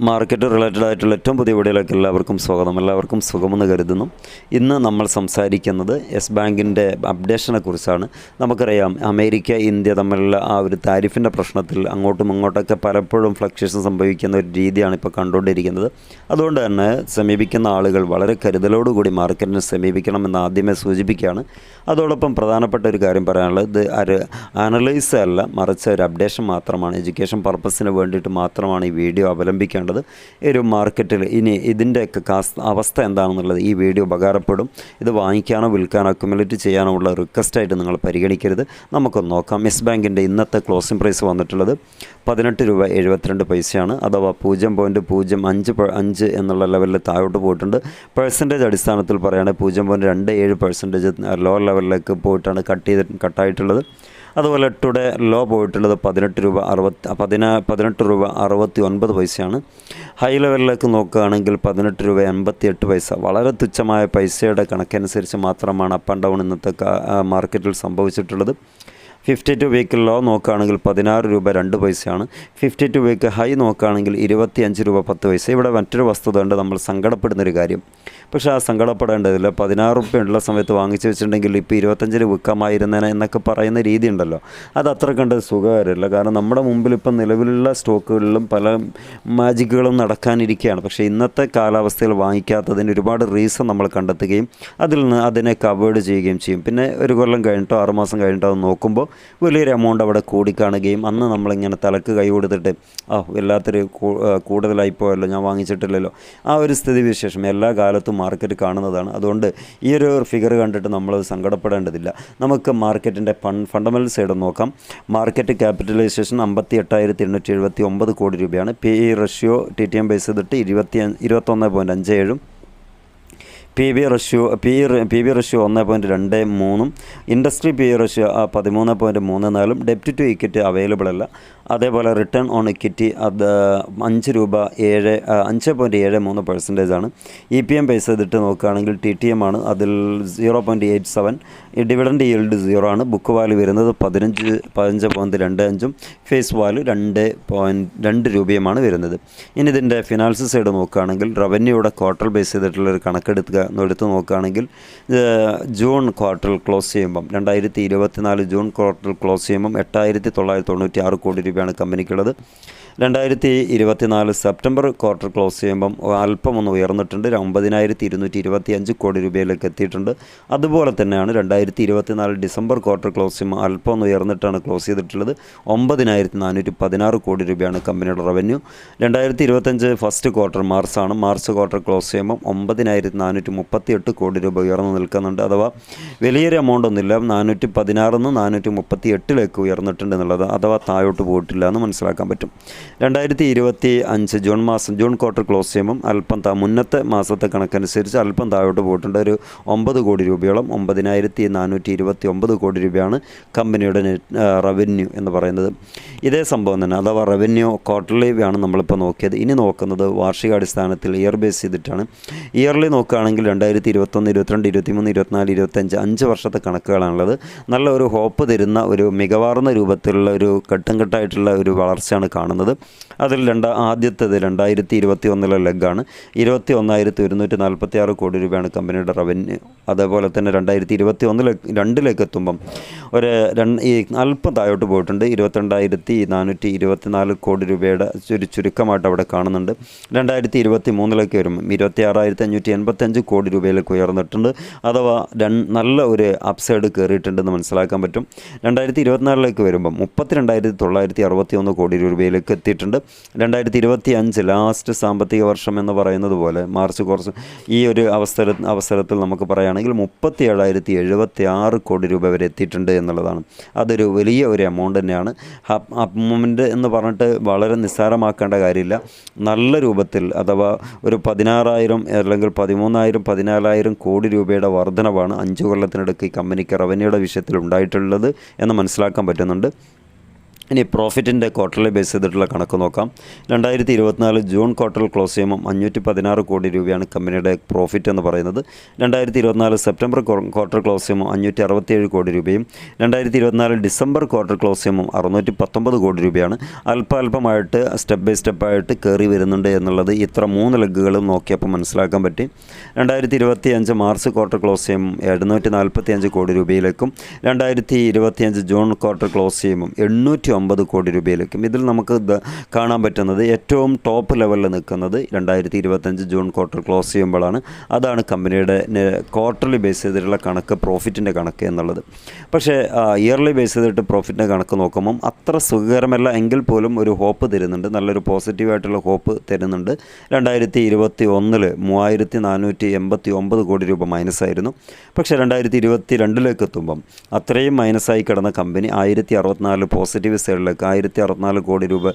Market related ആയിട്ടുള്ള ഏറ്റവും പുതിയ വീഡിയോയിലേക്ക് എല്ലാവർക്കും സ്വാഗതം. എല്ലാവർക്കും സുഖമെന്ന് കരുതുന്നു. ഇന്ന് നമ്മൾ സംസാരിക്കുന്നത് യെസ് ബാങ്കിന്റെ അപ്ഡേഷനെ കുറിച്ചാണ്. നമുക്കറിയാം അമേരിക്ക ഇന്ത്യ തമ്മിലുള്ള ആ ഒരു താരിഫിന്റെ പ്രശ്നത്തിൽ അങ്ങോട്ടും ഇങ്ങോട്ടൊക്കെ പലപ്പോഴും ഫ്ലക്ച്വേഷൻ സംഭവിക്കുന്ന ഒരു രീതിയാണ് ഇപ്പോൾ കണ്ടുകൊണ്ടിരിക്കുന്നത്. അതുകൊണ്ട് തന്നെ സമീപിക്കുന്ന ആളുകൾ വളരെ കരുതലോടുകൂടി മാർക്കറ്റിനെ സമീപിക്കണമെന്ന് ആദ്യമേ സൂചിപ്പിക്കുകയാണ്. അതോടൊപ്പം പ്രധാനപ്പെട്ട ഒരു കാര്യം പറയാനുള്ളത് ഇത് ഒരു അനലൈസ് അല്ല മറിച്ച് ഒരു അപ്ഡേഷൻ മാത്രമാണ്. എഡ്യൂക്കേഷൻ പർപ്പസിന് വേണ്ടിയിട്ട് മാത്രമാണ് ഈ വീഡിയോ അവലംബിക്കേണ്ടത്. ഈ ഒരു മാർക്കറ്റിൽ ഇനി ഇതിന്റെയൊക്കെ അവസ്ഥ എന്താണെന്നുള്ളത് ഈ വീഡിയോ ഉപകാരപ്പെടും ഇത് വാങ്ങിക്കാനോ വിൽക്കാനോ അക്യുമുലേറ്റ് ചെയ്യാനോ ഉള്ള റിക്വസ്റ്റായിട്ട് നിങ്ങൾ പരിഗണിക്കരുത്. നമുക്കൊന്ന് നോക്കാം. യെസ് ബാങ്കിന്റെ ഇന്നത്തെ ക്ലോസിംഗ് പ്രൈസ് വന്നിട്ടുള്ളത് പതിനെട്ട് രൂപ എഴുപത്തിരണ്ട് പൈസയാണ്. അഥവാ പൂജ്യം പോയിന്റ് പൂജ്യം അഞ്ച് അഞ്ച് എന്നുള്ള ലെവലിൽ താഴോട്ട് പോയിട്ടുണ്ട്. പെർസെന്റേജ് അടിസ്ഥാനത്തിൽ പറയുകയാണെങ്കിൽ പൂജ്യം പോയിന്റ് രണ്ട് ഏഴ് പെർസെന്റേജ് ലോ ലെവലിലേക്ക് പോയിട്ടാണ് കട്ട് ചെയ്ത് കട്ടായിട്ടുള്ളത് അതുപോലെ ടുഡേ ലോ പോയിട്ടുള്ളത് പതിനെട്ട് രൂപ അറുപത്തി പതിനാ പതിനെട്ട് രൂപ അറുപത്തി ഒൻപത് പൈസയാണ്. ഹൈ ലെവലിലേക്ക് നോക്കുകയാണെങ്കിൽ പതിനെട്ട് രൂപ എൺപത്തി എട്ട് പൈസ. വളരെ തുച്ഛമായ പൈസയുടെ കണക്കനുസരിച്ച് മാത്രമാണ് അപ്പ് ആൻഡ് ഡൗൺ ഇന്നത്തെ മാർക്കറ്റിൽ സംഭവിച്ചിട്ടുള്ളത്. ഫിഫ്റ്റി ടു വീക്ക് ലോ നോക്കുകയാണെങ്കിൽ പതിനാറ് രൂപ രണ്ട് പൈസയാണ്. ഫിഫ്റ്റി ടു വീക്ക് ഹൈ നോക്കുകയാണെങ്കിൽ ഇരുപത്തി അഞ്ച് രൂപ പത്ത് പൈസ. ഇവിടെ മറ്റൊരു വസ്തുത ഉണ്ട് നമ്മൾ സങ്കടപ്പെടുന്നൊരു കാര്യം. പക്ഷേ ആ സങ്കടപ്പെടേണ്ടതില്ല. പതിനാറ് റുപ്യ ഉള്ള സമയത്ത് വാങ്ങിച്ചു വെച്ചിട്ടുണ്ടെങ്കിൽ ഇപ്പോൾ ഇരുപത്തഞ്ചിന് വിൽക്കാമായിരുന്നേനെ എന്നൊക്കെ പറയുന്ന രീതി ഉണ്ടല്ലോ. അത് അത്ര കണ്ട് സുഖകരമല്ല കാരണം നമ്മുടെ മുമ്പിൽ ഇപ്പം നിലവിലുള്ള സ്റ്റോക്കുകളിലും പല മാജിക്കുകളും നടക്കാനിരിക്കുകയാണ്. പക്ഷേ ഇന്നത്തെ കാലാവസ്ഥയിൽ വാങ്ങിക്കാത്തതിന് ഒരുപാട് റീസൺ നമ്മൾ കണ്ടെത്തുകയും അതിൽ നിന്ന് അതിനെ കവേഡ് ചെയ്യുകയും ചെയ്യും. പിന്നെ ഒരു കൊല്ലം കഴിഞ്ഞിട്ടോ ആറുമാസം കഴിഞ്ഞിട്ടോ അത് നോക്കുമ്പോൾ വലിയൊരു എമൗണ്ട് അവിടെ കൂടിക്കാണുകയും അന്ന് നമ്മളിങ്ങനെ തലക്ക് കൈ കൊടുത്തിട്ട് ആ വല്ലാത്തൊരു കൂടുതലായിപ്പോയല്ലോ ഞാൻ വാങ്ങിച്ചിട്ടില്ലല്ലോ. ആ ഒരു സ്ഥിതി വിശേഷം എല്ലാ കാലത്തും മാർക്കറ്റ് കാണുന്നതാണ്. അതുകൊണ്ട് ഈ ഒരു ഫിഗർ കണ്ടിട്ട് നമ്മൾ സങ്കടപ്പെടേണ്ടതില്ല. നമുക്ക് മാർക്കറ്റിന്റെ ഫണ്ടമെന്റൽ സൈഡ് നോക്കാം. മാർക്കറ്റ് ക്യാപിറ്റലൈസേഷൻ അമ്പത്തി എട്ടായിരത്തി എണ്ണൂറ്റി എഴുപത്തി ഒമ്പത് കോടി രൂപയാണ്. P E ratio T T M base ചെയ്തിട്ട് ഇരുപത്തി ഇരുപത്തൊന്ന് പോയിന്റ് അഞ്ച് ഏഴും P B ratio P P B ratio ഒന്ന് പോയിന്റ് രണ്ട് മൂന്നും ഇൻഡസ്ട്രി പി റഷ്യോ പതിമൂന്ന് പോയിന്റ് മൂന്ന് നാലും ഡെപ്റ്റ് ടു ഇക്വിറ്റി അവൈലബിൾ അല്ല. അതേപോലെ റിട്ടേൺ ഓൺ ഇക്വിറ്റി അത് അഞ്ച് രൂപ ഏഴ് അഞ്ച് പോയിന്റ് ഏഴ് മൂന്ന് പെർസെന്റേജ് ആണ്. ഇ പി എം പൈസ ഇതിട്ട് നോക്കുകയാണെങ്കിൽ ടി ടി എം ആണ്. അതിൽ zero point eight seven dividend yield zero ആണ്. ബുക്ക് വാല്യൂ വരുന്നത് പതിനഞ്ച് പതിനഞ്ച് പോയിന്റ് രണ്ട് അഞ്ചും. ഫേസ് വാല്യൂ രണ്ട് പോയിന്റ് രണ്ട് രൂപയുമാണ് വരുന്നത്. ഇനി ഇതിന്റെ ഫിനാൻസ് സൈഡ് നോക്കുകയാണെങ്കിൽ റവന്യൂയുടെ ക്വാർട്ടർ ബേസ് ചെയ്തിട്ടുള്ള ഒരു കണക്കെടുക്കുക എടുത്ത് നോക്കുകയാണെങ്കിൽ ജൂൺ ക്വാർട്ടർ ക്ലോസ് ചെയ്യുമ്പം രണ്ടായിരത്തി ഇരുപത്തിനാല് ജൂൺ ക്വാർട്ടർ ക്ലോസ് ചെയ്യുമ്പം എട്ടായിരത്തി തൊള്ളായിരത്തി തൊണ്ണൂറ്റി ആറ് കോടി രൂപയാണ് കമ്പനിക്കുള്ളത്. രണ്ടായിരത്തി ഇരുപത്തിനാല് സെപ്റ്റംബർ ക്വാർട്ടർ ക്ലോസ് ചെയ്യുമ്പം അല്പമൊന്ന് ഉയർന്നിട്ടുണ്ട്. ഒമ്പതിനായിരത്തി ഇരുന്നൂറ്റി ഇരുപത്തി അഞ്ച് കോടി രൂപയിലേക്ക് എത്തിയിട്ടുണ്ട്. അതുപോലെ തന്നെയാണ് രണ്ടായിരത്തി ഇരുപത്തിനാല് ഡിസംബർ ക്വാർട്ടർ ക്ലോസ് ചെയ്യുമ്പോൾ അല്പം ഒന്ന് ഉയർന്നിട്ടാണ് ക്ലോസ് ചെയ്തിട്ടുള്ളത്. ഒമ്പതിനായിരത്തി നാനൂറ്റി പതിനാറ് കോടി രൂപയാണ് കമ്പനിയുടെ റവന്യൂ. രണ്ടായിരത്തി ഇരുപത്തഞ്ച് ഫസ്റ്റ് ക്വാർട്ടർ മാർച്ചാണ്. മാർച്ച് ക്വാർട്ടർ ക്ലോസ് ചെയ്യുമ്പം ഒമ്പതിനായിരത്തി നാനൂറ്റി മുപ്പത്തി എട്ട് കോടി രൂപ ഉയർന്നു നിൽക്കുന്നുണ്ട്. അഥവാ വലിയൊരു എമൗണ്ട് ഒന്നുമില്ല. നാനൂറ്റി പതിനാറിൽ നിന്ന് നാനൂറ്റി മുപ്പത്തി എട്ടിലേക്ക് ഉയർന്നിട്ടുണ്ട് എന്നുള്ളത് അഥവാ താഴോട്ട് പോയിട്ടില്ല എന്ന് മനസ്സിലാക്കാൻ പറ്റും. രണ്ടായിരത്തി ഇരുപത്തി അഞ്ച് ജൂൺ മാസം ജൂൺ ക്വാർട്ടർ ക്ലോസ് ചെയ്യുമ്പം അല്പം താ മുന്നത്തെ മാസത്തെ കണക്കനുസരിച്ച് അല്പം താഴോട്ട് പോയിട്ടുണ്ട്. ഒരു ഒമ്പത് കോടി രൂപയോളം ഒമ്പതിനായിരത്തി നാനൂറ്റി ഇരുപത്തി ഒമ്പത് കോടി രൂപയാണ് കമ്പനിയുടെ റവന്യൂ എന്ന് പറയുന്നത്. ഇതേ സംഭവം തന്നെ അഥവാ റവന്യൂ ക്വാർട്ടർലി ആണ് നമ്മളിപ്പോൾ നോക്കിയത്. ഇനി നോക്കുന്നത് വാർഷികാടിസ്ഥാനത്തിൽ ഇയർ ബേസ് ചെയ്തിട്ടാണ്. ഇയർലി നോക്കുകയാണെങ്കിൽ രണ്ടായിരത്തി ഇരുപത്തൊന്ന് ഇരുപത്തിരണ്ട് ഇരുപത്തിമൂന്ന് ഇരുപത്തിനാല് ഇരുപത്തഞ്ച് അഞ്ച് വർഷത്തെ കണക്കുകളാണുള്ളത്. നല്ല ഒരു ഹോപ്പ് തരുന്ന ഒരു മികവാർന്ന രൂപത്തിലുള്ള ഒരു ഘട്ടം ഘട്ടമായിട്ടുള്ള ഒരു വളർച്ചയാണ് കാണുന്നത്. അതിൽ രണ്ട് ആദ്യത്തേത് രണ്ടായിരത്തി ഇരുപത്തി ഒന്നിലെ ലെഗാണ് ഇരുപത്തി ഒന്നായിരത്തി ഒരുന്നൂറ്റി നാൽപ്പത്തി ആറ് കോടി രൂപയാണ് കമ്പനിയുടെ റവന്യൂ. അതേപോലെ തന്നെ രണ്ടായിരത്തി ഇരുപത്തി ഒന്നിലെ രണ്ടിലേക്ക് എത്തുമ്പം ഒരു ഈ അല്പം താഴോട്ട് പോയിട്ടുണ്ട്. ഇരുപത്തിരണ്ടായിരത്തി നാനൂറ്റി ഇരുപത്തി നാല് കോടി രൂപയുടെ ഒരു ചുരുക്കമായിട്ട് അവിടെ കാണുന്നുണ്ട്. രണ്ടായിരത്തി ഇരുപത്തി മൂന്നിലേക്ക് വരുമ്പം ഇരുപത്തി ആറായിരത്തി അഞ്ഞൂറ്റി എൺപത്തഞ്ച് കോടി രൂപയിലേക്ക് ഉയർന്നിട്ടുണ്ട്. അഥവാ നല്ല ഒരു അപ്സൈഡ് കയറിയിട്ടുണ്ടെന്ന് മനസ്സിലാക്കാൻ പറ്റും. രണ്ടായിരത്തി ഇരുപത്തിനാലിലേക്ക് വരുമ്പം മുപ്പത്തിരണ്ടായിരത്തി തൊള്ളായിരത്തി അറുപത്തി ഒന്ന് കോടി രൂപയിലേക്ക് എത്തിയിട്ടുണ്ട്. രണ്ടായിരത്തി ഇരുപത്തി അഞ്ച് ലാസ്റ്റ് സാമ്പത്തിക വർഷം എന്ന് പറയുന്നത് പോലെ മാർച്ച് കുറച്ച് ഈ ഒരു അവസര അവസരത്തിൽ നമുക്ക് പറയുകയാണെങ്കിൽ മുപ്പത്തി ഏഴായിരത്തി എഴുപത്തി ആറ് കോടി രൂപ വരെ എത്തിയിട്ടുണ്ട് എന്നുള്ളതാണ്. അതൊരു വലിയ ഒരു എമൗണ്ട് തന്നെയാണ്. അപ്മൂവ്മെന്റ് എന്ന് പറഞ്ഞിട്ട് വളരെ നിസ്സാരമാക്കേണ്ട കാര്യമില്ല. നല്ല രൂപത്തിൽ അഥവാ ഒരു പതിനാറായിരം അല്ലെങ്കിൽ പതിമൂന്നായിരം പതിനാലായിരം കോടി രൂപയുടെ വർധനവാണ് അഞ്ച് കൊല്ലത്തിനിടയ്ക്ക് ഈ കമ്പനിക്ക് റവന്യൂയുടെ വിഷയത്തിൽ ഉണ്ടായിട്ടുള്ളത് എന്ന് മനസ്സിലാക്കാൻ പറ്റുന്നുണ്ട്. ഇനി പ്രോഫിറ്റിന്റെ ക്വാർട്ടർലി ബേസ് ചെയ്തിട്ടുള്ള കണക്ക് നോക്കാം. രണ്ടായിരത്തി ഇരുപത്തിനാല് ജൂൺ ക്വാർട്ടർ ക്ലോസ് ചെയ്യുമ്പോൾ അഞ്ഞൂറ്റി പതിനാറ് കോടി രൂപയാണ് കമ്പനിയുടെ പ്രോഫിറ്റ് എന്ന് പറയുന്നത്. രണ്ടായിരത്തി ഇരുപത്തിനാല് സെപ്റ്റംബർ ക്വാർട്ടർ ക്ലോസ് ചെയ്യുമ്പോൾ അഞ്ഞൂറ്റി അറുപത്തിയേഴ് കോടി രൂപയും രണ്ടായിരത്തി ഇരുപത്തിനാല് ഡിസംബർ ക്വാർട്ടർ ക്ലോസ് ചെയ്യുമ്പോൾ അറുന്നൂറ്റി പത്തൊമ്പത് കോടി രൂപയാണ്. അല്പാൽപമായിട്ട് സ്റ്റെപ്പ് ബൈ സ്റ്റെപ്പായിട്ട് കയറി വരുന്നുണ്ട് എന്നുള്ളത് ഇത്ര മൂന്ന് ലെഗുകളും നോക്കിയപ്പോൾ മനസ്സിലാക്കാൻ പറ്റി. രണ്ടായിരത്തി ഇരുപത്തി അഞ്ച് മാർച്ച് ക്വാർട്ടർ ക്ലോസ് ചെയ്യുമ്പോൾ എഴുന്നൂറ്റി നാൽപ്പത്തി അഞ്ച് കോടി രൂപയിലേക്കും രണ്ടായിരത്തി ഇരുപത്തിയഞ്ച് ജൂൺ ക്വാർട്ടർ ക്ലോസ് ചെയ്യുമ്പോൾ എണ്ണൂറ്റി ഒമ്പത് കോടി രൂപയിലേക്കും ഇതിൽ നമുക്ക് കാണാൻ പറ്റുന്നത് ഏറ്റവും ടോപ്പ് ലെവലിൽ നിൽക്കുന്നത് രണ്ടായിരത്തി ഇരുപത്തഞ്ച് ജൂൺ ക്വാർട്ടർ ക്ലോസ് ചെയ്യുമ്പോഴാണ്. അതാണ് കമ്പനിയുടെ ക്വാർട്ടർലി ബേസ് ചെയ്തിട്ടുള്ള കണക്ക് പ്രോഫിറ്റിന്റെ കണക്ക് എന്നുള്ളത്. പക്ഷേ ഇയർലി ബേസ് ചെയ്തിട്ട് പ്രോഫിറ്റിന്റെ കണക്ക് നോക്കുമ്പം അത്ര സുഖകരമല്ല എങ്കിൽ പോലും ഒരു ഹോപ്പ് തരുന്നുണ്ട്. നല്ലൊരു പോസിറ്റീവായിട്ടുള്ള ഹോപ്പ് തരുന്നുണ്ട്. രണ്ടായിരത്തി ഇരുപത്തി ഒന്നിൽ മൂവായിരത്തി നാനൂറ്റി എൺപത്തി ഒമ്പത് കോടി രൂപ മൈനസ് ആയിരുന്നു. പക്ഷേ രണ്ടായിരത്തി ഇരുപത്തി രണ്ടിലേക്ക് എത്തുമ്പം അത്രയും മൈനസായി കിടന്ന കമ്പനി ആയിരത്തി അറുപത്തിനാല് പോസിറ്റീവ് സൈഡിലേക്ക് ആയിരത്തി അറുപത്തിനാല് കോടി രൂപ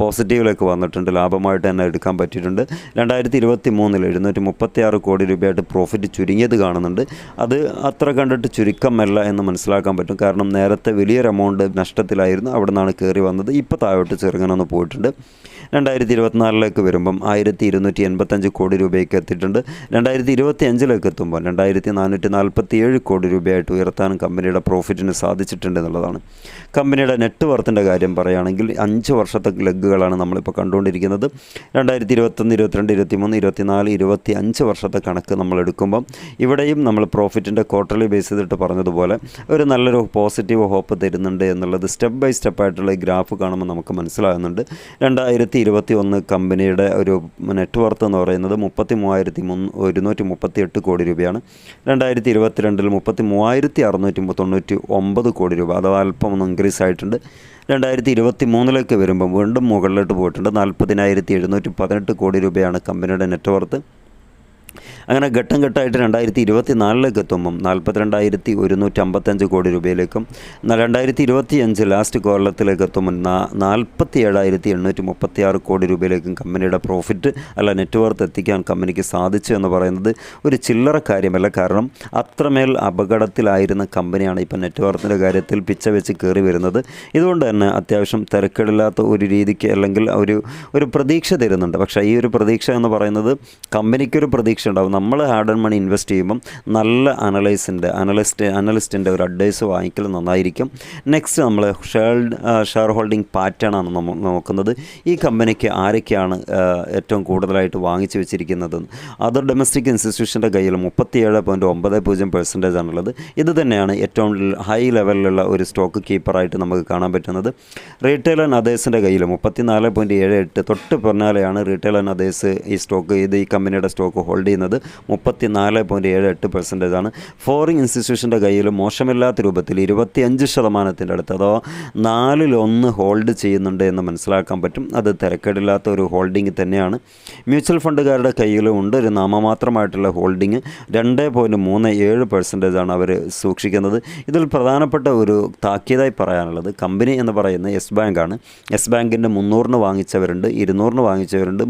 പോസിറ്റീവിലേക്ക് വന്നിട്ടുണ്ട്. ലാഭമായിട്ട് തന്നെ എടുക്കാൻ പറ്റിയിട്ടുണ്ട്. രണ്ടായിരത്തി ഇരുപത്തി മൂന്നിൽ എഴുന്നൂറ്റി മുപ്പത്തി ആറ് കോടി രൂപയായിട്ട് പ്രോഫിറ്റ് ചുരുങ്ങിയത് കാണുന്നുണ്ട്. അത് അത്ര കണ്ടിട്ട് ചുരുക്കമല്ല എന്ന് മനസ്സിലാക്കാൻ പറ്റും. കാരണം നേരത്തെ വലിയൊരു എമൗണ്ട് നഷ്ടത്തിലായിരുന്നു. അവിടെ നിന്നാണ് കയറി വന്നത്. ഇപ്പോൾ താഴോട്ട് ചെറുങ്ങനൊന്ന് പോയിട്ടുണ്ട്. രണ്ടായിരത്തി ഇരുപത്തിനാലിലേക്ക് വരുമ്പം ആയിരത്തി ഇരുന്നൂറ്റി എൺപത്തഞ്ച് കോടി രൂപയ്ക്ക് എത്തിയിട്ടുണ്ട്. രണ്ടായിരത്തി ഇരുപത്തി അഞ്ചിലേക്ക് എത്തുമ്പോൾ രണ്ടായിരത്തി നാനൂറ്റി നാൽപ്പത്തി ഏഴ് കോടി രൂപയായിട്ട് ഉയർത്താനും കമ്പനിയുടെ പ്രോഫിറ്റിന് സാധിച്ചിട്ടുണ്ട് എന്നുള്ളതാണ്. കമ്പനിയുടെ നെറ്റ് വർത്തിന്റെ കാര്യം പറയുകയാണെങ്കിൽ അഞ്ച് വർഷത്തെ ലഗ്ഗുകളാണ് നമ്മളിപ്പോൾ കണ്ടുകൊണ്ടിരിക്കുന്നത്. രണ്ടായിരത്തി ഇരുപത്തൊന്ന് ഇരുപത്തിരണ്ട് ഇരുപത്തിമൂന്ന് ഇരുപത്തിനാല് ഇരുപത്തി അഞ്ച് വർഷത്തെ കണക്ക് നമ്മൾ എടുക്കുമ്പം ഇവിടെയും നമ്മൾ പ്രോഫിറ്റിന്റെ ക്വാർട്ടർലി ബേസ് ചെയ്തിട്ട് പറഞ്ഞതുപോലെ ഒരു നല്ലൊരു പോസിറ്റീവ് ഹോപ്പ് തരുന്നുണ്ട് എന്നുള്ളത് സ്റ്റെപ്പ് ബൈ സ്റ്റെപ്പായിട്ടുള്ള ഈ ഗ്രാഫ് കാണുമ്പോൾ നമുക്ക് മനസ്സിലാകുന്നുണ്ട്. രണ്ടായിരത്തി ഇരുപത്തി ഒന്ന് കമ്പനിയുടെ ഒരു നെറ്റ് വർത്ത് എന്ന് പറയുന്നത് മുപ്പത്തി മൂവായിരത്തി മുന്ന് ഒരുന്നൂറ്റി മുപ്പത്തി എട്ട് കോടി രൂപയാണ്. രണ്ടായിരത്തി ഇരുപത്തിരണ്ടിൽ മുപ്പത്തി മൂവായിരത്തി അറുന്നൂറ്റി തൊണ്ണൂറ്റി ഒമ്പത് കോടി രൂപ അഥവാ അല്പം ഒന്ന് ഇൻക്രീസ് ആയിട്ടുണ്ട്. രണ്ടായിരത്തി ഇരുപത്തി മൂന്നിലേക്ക് വരുമ്പോൾ വീണ്ടും മുകളിലോട്ട് പോയിട്ടുണ്ട്. നാൽപ്പതിനായിരത്തി എഴുന്നൂറ്റി പതിനെട്ട് കോടി രൂപയാണ് കമ്പനിയുടെ നെറ്റ് വർത്ത്. അങ്ങനെ ഘട്ടം ഘട്ടമായിട്ട് രണ്ടായിരത്തി ഇരുപത്തി നാലിലേക്ക് എത്തുമ്പം നാൽപ്പത്തിരണ്ടായിരത്തി ഒരുന്നൂറ്റി അമ്പത്തഞ്ച് കോടി രൂപയിലേക്കും രണ്ടായിരത്തി ഇരുപത്തി അഞ്ച് ലാസ്റ്റ് കൊല്ലത്തിലേക്ക് എത്തുമ്പോൾ നാൽപ്പത്തി ഏഴായിരത്തി എണ്ണൂറ്റി മുപ്പത്തി ആറ് കോടി രൂപയിലേക്കും കമ്പനിയുടെ പ്രോഫിറ്റ് അല്ല നെറ്റ്വർത്ത് എത്തിക്കാൻ കമ്പനിക്ക് സാധിച്ചു എന്ന് പറയുന്നത് ഒരു ചില്ലറ കാര്യമല്ല. കാരണം അത്രമേൽ അപകടത്തിലായിരുന്ന കമ്പനിയാണ് ഇപ്പം നെറ്റ് വർത്തിന്റെ കാര്യത്തിൽ പിച്ച വെച്ച് കയറി വരുന്നത്. ഇതുകൊണ്ട് തന്നെ അത്യാവശ്യം തിരക്കേടില്ലാത്ത ഒരു രീതിക്ക് അല്ലെങ്കിൽ ഒരു ഒരു പ്രതീക്ഷ തരുന്നുണ്ട്. പക്ഷേ ഈ ഒരു പ്രതീക്ഷ എന്ന് പറയുന്നത് കമ്പനിക്കൊരു പ്രതീക്ഷ ഉണ്ടാവും. നമ്മൾ ഹാർഡ് ആൻഡ് മണി ഇൻവെസ്റ്റ് ചെയ്യുമ്പം നല്ല അനലൈസിന്റെ അനലിസ്റ്റ് അനലിസ്റ്റിന്റെ ഒരു അഡ്വൈസ് വാങ്ങിക്കൽ നന്നായിരിക്കും. നെക്സ്റ്റ് നമ്മൾ ഷെയർ ഷെയർ ഹോൾഡിംഗ് പാറ്റേണാണ് നമ്മൾ നോക്കുന്നത്. ഈ കമ്പനിക്ക് ആരൊക്കെയാണ് ഏറ്റവും കൂടുതലായിട്ട് വാങ്ങിച്ചു വെച്ചിരിക്കുന്നത്? അതർ ഡൊമസ്റ്റിക് ഇൻസ്റ്റിറ്റ്യൂഷന്റെ കയ്യിൽ മുപ്പത്തിയേഴ് പോയിന്റ് ഒമ്പത് പൂജ്യം പെർസെന്റേജ് ആണുള്ളത്. ഇത് തന്നെയാണ് ഏറ്റവും ഹൈ ലെവലിലുള്ള ഒരു സ്റ്റോക്ക് കീപ്പറായിട്ട് നമുക്ക് കാണാൻ പറ്റുന്നത്. റീറ്റെയിൽ ആൻഡ് അതേഴ്സിന്റെ കയ്യിൽ മുപ്പത്തിനാല് പോയിന്റ് ഏഴ് എട്ട് തൊട്ട് പിന്നാലെയാണ് റീറ്റെയിൽ ആൻഡ് അതേഴ്സ് ഈ സ്റ്റോക്ക് ഇത് ഈ കമ്പനിയുടെ സ്റ്റോക്ക് ഹോൾഡ് ചെയ്യുന്നത്. മുപ്പത്തി നാല് പോയിന്റ് ഏഴ് എട്ട് പെർസെന്റേജ് ആണ് ഫോറിൻ ഇൻസ്റ്റിറ്റ്യൂഷന്റെ കയ്യിൽ മോശമില്ലാത്ത രൂപത്തിൽ ഇരുപത്തിയഞ്ച് ശതമാനത്തിന്റെ അടുത്ത് അതോ നാലിലൊന്ന് ഹോൾഡ് ചെയ്യുന്നുണ്ട് എന്ന് മനസ്സിലാക്കാൻ പറ്റും. അത് തിരക്കേടില്ലാത്ത ഒരു ഹോൾഡിംഗ് തന്നെയാണ്. മ്യൂച്വൽ ഫണ്ടുകാരുടെ കയ്യിലും ഉണ്ട്. ഒരു നാമമാത്രമായിട്ടുള്ള ഹോൾഡിംഗ് രണ്ട് പോയിന്റ് മൂന്ന് ഏഴ് പെർസെന്റേജ് ആണ് അവർ സൂക്ഷിക്കുന്നത്. ഇതിൽ പ്രധാനപ്പെട്ട ഒരു താക്കീതായി പറയാനുള്ളത് കമ്പനി എന്ന് പറയുന്നത് യെസ് ബാങ്കാണ് യെസ് ബാങ്കിന്റെ മുന്നൂറിന് വാങ്ങിച്ചവരുണ്ട് ഇരുന്നൂറിന് വാങ്ങിച്ചവരുണ്ട്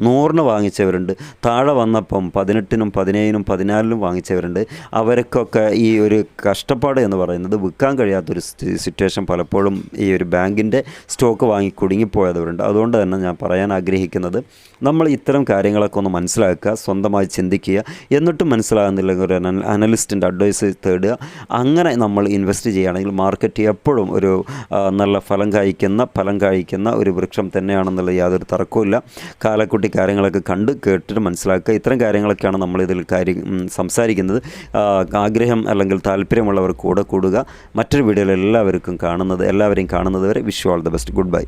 നൂറിന് വാങ്ങിച്ചവരുണ്ട്. താഴെ വന്നപ്പം പതിനെട്ടിനും പതിനേഴിനും പതിനാലിനും വാങ്ങിച്ചവരുണ്ട്. അവർക്കൊക്കെ ഈ ഒരു കഷ്ടപ്പാട് എന്ന് പറയുന്നത് വിൽക്കാൻ കഴിയാത്തൊരു സിറ്റുവേഷൻ പലപ്പോഴും ഈ ഒരു ബാങ്കിന്റെ സ്റ്റോക്ക് വാങ്ങി കുടുങ്ങിപ്പോയവരുണ്ട്. അതുകൊണ്ട് തന്നെ ഞാൻ പറയാൻ ആഗ്രഹിക്കുന്നത് നമ്മൾ ഇത്തരം കാര്യങ്ങളൊക്കെ ഒന്ന് മനസ്സിലാക്കുക സ്വന്തമായി ചിന്തിക്കുക എന്നിട്ടും മനസ്സിലാകുന്നില്ലെങ്കിൽ ഒരു അനലിസ്റ്റിന്റെ അഡ്വൈസ് തേടുക. അങ്ങനെ നമ്മൾ ഇൻവെസ്റ്റ് ചെയ്യുകയാണെങ്കിൽ മാർക്കറ്റ് എപ്പോഴും ഒരു നല്ല ഫലം കായ്ക്കുന്ന ഫലം കായ്ക്കുന്ന ഒരു വൃക്ഷം തന്നെയാണെന്നുള്ള യാതൊരു തർക്കവുമില്ല. കാലക്കുട്ടി കാര്യങ്ങളൊക്കെ കണ്ട് കേട്ടിട്ട് മനസ്സിലാക്കുക. ഇത്തരം കാര്യങ്ങളൊക്കെയാണ് നമ്മൾ ഇതിൽ കാര്യം സംസാരിക്കുന്നത്. ആഗ്രഹം അല്ലെങ്കിൽ താല്പര്യമുള്ളവർ കൂടെ കൂടുക. മറ്റൊരു വീഡിയോയിൽ എല്ലാവർക്കും കാണുന്നത് എല്ലാവരെയും കാണുന്നത് വരെ wish all the best goodbye